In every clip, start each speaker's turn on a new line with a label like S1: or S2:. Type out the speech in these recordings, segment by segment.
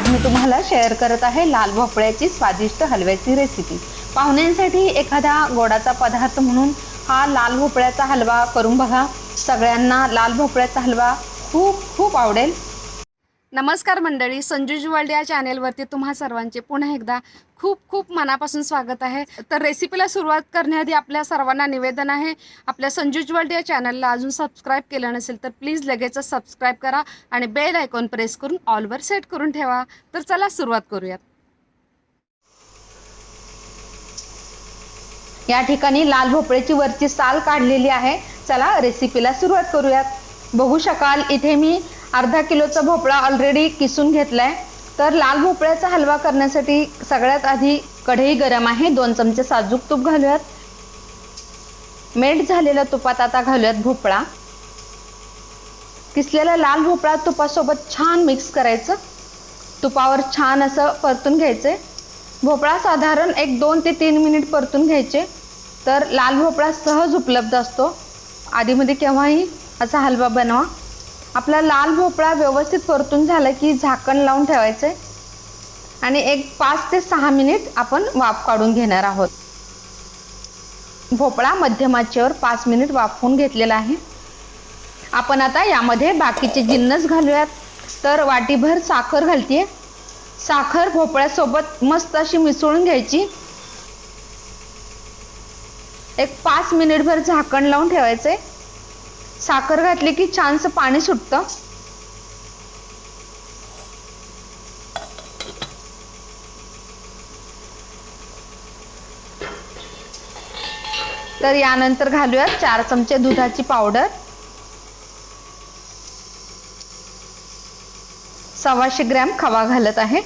S1: आज मी तुम्हाला शेअर करत आहे लाल भोपळ्याची स्वादिष्ट हलव्याची रेसिपी पाहुण्यांसाठी एखादा गोडाचा पदार्थ म्हणून हा लाल भोपळ्याचा हलवा करून बघा. सगळ्यांना लाल भोपळ्याचा हलवा खूप खूप आवडेल.
S2: नमस्कार मंडळी संजू जुवाल्डे या चॅनेलवरती तुम्हा सर्वांचे पुन्हा एकदा खूप खूप मनापासून स्वागत आहे. तर रेसिपीला सुरुवात करण्याआधी आपल्या सर्वांना निवेदन आहे. आपल्या संजू जुवाल्डे या चॅनलला अजून सबस्क्राईब केलं नसेल तर प्लीज लगेचच सबस्क्राईब करा आणि बेल आयकॉन प्रेस करून ऑलवर सेट करून ठेवा. तर चला सुरुवात करूयात.
S1: या ठिकाणी लाल भोपळ्याची वरची साल काढलेली आहे. चला रेसिपीला सुरुवात करूयात. बघू शकाल इथे मी अर्धा किलोचा भोपळा ऑलरेडी किसून घेतलाय. तर लाल भोपळ्याचा हलवा करण्यासाठी सगळ्यात आधी कढई गरम आहे. दोन चमचे साजूक तूप घालूयात. मेल्ट झालेल्या तुपात आता घालूयात भोपळा. किसलेला लाल भोपळा तुपासोबत छान मिक्स करायचं. तुपावर छान असं परतून घ्यायचे भोपळा साधारण एक दोन ते तीन मिनिट परतून घ्यायचे. तर लाल भोपळा सहज उपलब्ध असतो. आधीमध्ये केव्हाही असा हलवा बनवा. आपला लाल भोपळा व्यवस्थित परतून झाला की झाकण लावून ठेवायचं. आहे आणि एक पाच ते सहा मिनिट आपण वाफ काढून घेणार आहोत. भोपळा मध्यमाचेवर पाच मिनिट वाफवून घेतलेला आहे. आपण आता यामध्ये बाकीचे जिन्नस घालूयात. तर वाटीभर साखर घालतीये. साखर भोपळ्यासोबत मस्त अशी मिसळून घ्यायची. एक पाच मिनिटभर झाकण लावून ठेवायचे. साखर घातली की छानसं पाणी सुटतं. तर यानंतर घालूयात चार चमचे दुधाची पावडर. सव्वाशे ग्रॅम खवा घालत आहे.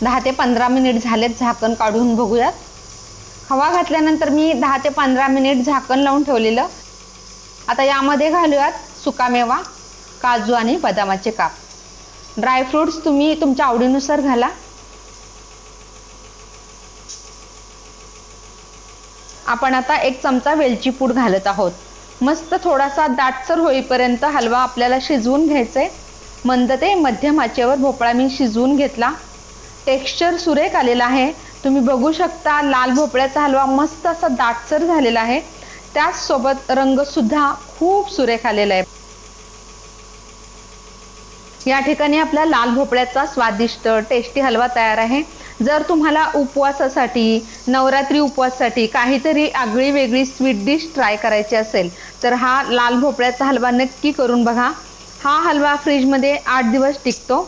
S1: दहा ते पंधरा मिनिट झालेत झाकण काढून बघूयात. हवा घातल्यानंतर मी दहा ते पंधरा मिनिट झाकण लावून ठेवलेलं. आता यामध्ये घालूयात सुकामेवा काजू आणि बदामाचे काप. ड्रायफ्रुट्स तुम्ही तुमच्या आवडीनुसार घाला. आपण आता एक चमचा वेलची पूड घालत आहोत. मस्त थोडासा दाटसर होईपर्यंत हलवा आपल्याला शिजवून घ्यायचा मंद ते मध्यम आचेवर भोपळा मी शिजवून घेतला. टेक्स्चर सुरेख आलेला आहे. तुम्ही बघू शकता लाल भोपळ्याचा हलवा मस्त असा दाटसर झालेला आहे. त्याचसोबत रंग सुद्धा खूप सुरेख आलेला आहे. या ठिकाणी आपला लाल भोपळ्याचा स्वादिष्ट टेस्टी हलवा तयार आहे. जर तुम्हाला उपवासासाठी नवरात्री उपवासासाठी काहीतरी आगळी वेगळी स्वीट डिश ट्राय करायची असेल तर हा लाल भोपळ्याचा हलवा नक्की करून बघा. हा हलवा फ्रीजमध्ये आठ दिवस टिकतो.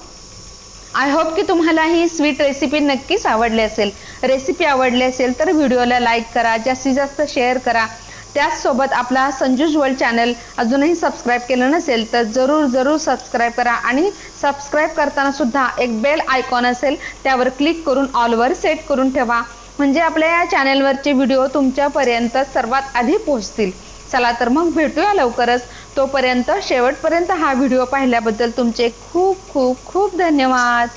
S1: आय होप की तुम्हाला ही स्वीट रेसिपी नक्कीच आवडली असेल. रेसिपी आवडली असेल तर व्हिडिओला लाईक करा जास्तीत जास्त शेअर करा. त्याचसोबत आपला संजूज वर्ल्ड चॅनल अजूनही सबस्क्राईब केलं नसेल तर जरूर जरूर सबस्क्राईब करा आणि सबस्क्राईब करताना सुद्धा एक बेल आयकॉन असेल त्यावर क्लिक करून ऑलवर सेट करून ठेवा. म्हणजे आपल्या या चॅनलवरचे व्हिडिओ तुमच्यापर्यंत सर्वात आधी पोहोचतील. चला तर मग भेटूया लवकरच. तोपर्यंत शेवटपर्यंत हा व्हिडिओ पाहिल्याबद्दल तुमचे खूप खूप खूप धन्यवाद.